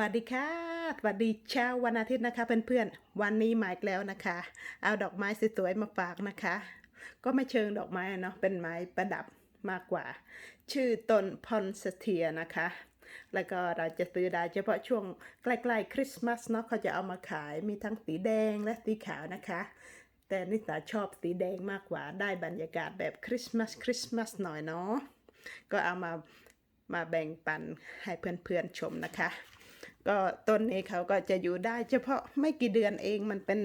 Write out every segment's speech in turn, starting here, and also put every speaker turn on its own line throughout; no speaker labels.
วัสดีค่ะสวัสดีเช้าวันอาทิตย์นะคะเพื่อนๆ วันนี้หมายแล้วนะคะ เอาดอกไม้สวยๆมาฝากนะคะ ก็ไม่เชิงดอกไม้เนาะเป็นไม้ประดับมากกว่า ชื่อต้นพอนสเทียนะคะ แล้วก็เราจะซื้อได้เฉพาะช่วงใกล้ๆคริสต์มาสเนาะเขาจะเอามาขายมีทั้งสีแดงและสีขาวนะคะ แต่นิสาชอบสีแดงมากกว่าได้บรรยากาศแบบคริสต์มาสคริสต์มาสหน่อยเนาะก็เอามามาแบ่งปันให้เพื่อนๆชมนะคะ ก็ต้นนี้เขาก็จะอยู่ได้เฉพาะไม่กี่เดือนเองมันเป็น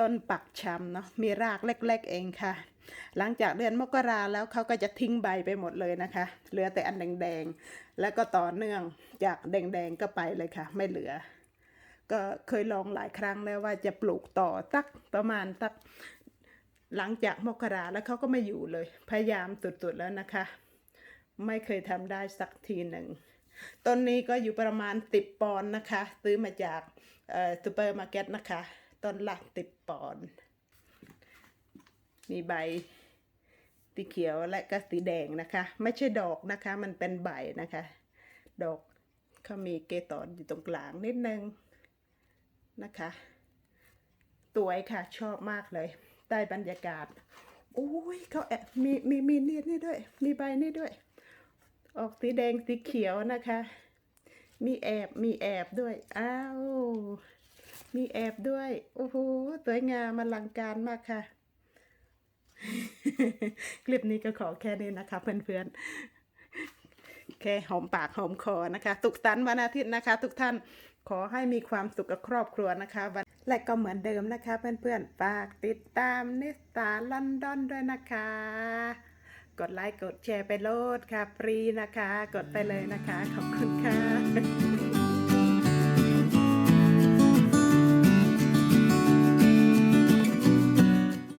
ต้นปักชำเนาะมีรากเล็ก ๆ เองค่ะ หลังจากเดือนมกราแล้วเขาก็จะทิ้งใบไปหมดเลยนะคะ เหลือแต่อันแดงๆ แล้วก็ต่อเนื่องจากแดงๆก็ไปเลยค่ะ ไม่เหลือ ก็เคยลองหลายครั้งแล้วว่าจะปลูกต่อสักประมาณสักหลังจากมกราแล้วเขาก็ไม่อยู่เลย พยายามสุดๆแล้วนะคะ ไม่เคยทำได้สักทีหนึ่ง ต้นนี้ก็อยู่ประมาณติบปอนด์นะคะ ซื้อมาจากซูเปอร์มาร์เก็ตนะคะ ต้นละติบปอนด์มีใบสีเขียวและก็สีแดงนะคะ ไม่ใช่ดอกนะคะ มันเป็นใบนะคะ ดอกเขามีเกสรอยู่ตรงกลางนิดนึงนะคะสวยค่ะชอบมากเลยได้บรรยากาศ โอ้ยเขาแอบมีมีมีนี่นี่ด้วย มีใบนี่ด้วย ออกสีแดงสีเขียวนะคะ มีแอบมีแอบด้วย อ้าว มีแอบด้วย โอ้โห สวยงามอลังการมากค่ะ คลิปนี้ก็ขอแค่นี้นะคะเพื่อนๆ แค่หอมปากหอมคอนะคะตุกสันต์วันอาทิตย์นะคะ ทุกท่าน ขอให้มีความสุขกับครอบครัวนะคะวันและก็เหมือนเดิมนะคะเพื่อนๆ ฝากติดตามนิสตาลอนดอนด้วยนะคะ กดไลค์กดแชร์ไปโลดค่ะฟรีนะคะ กดไปเลยนะคะ ขอบคุณค่ะ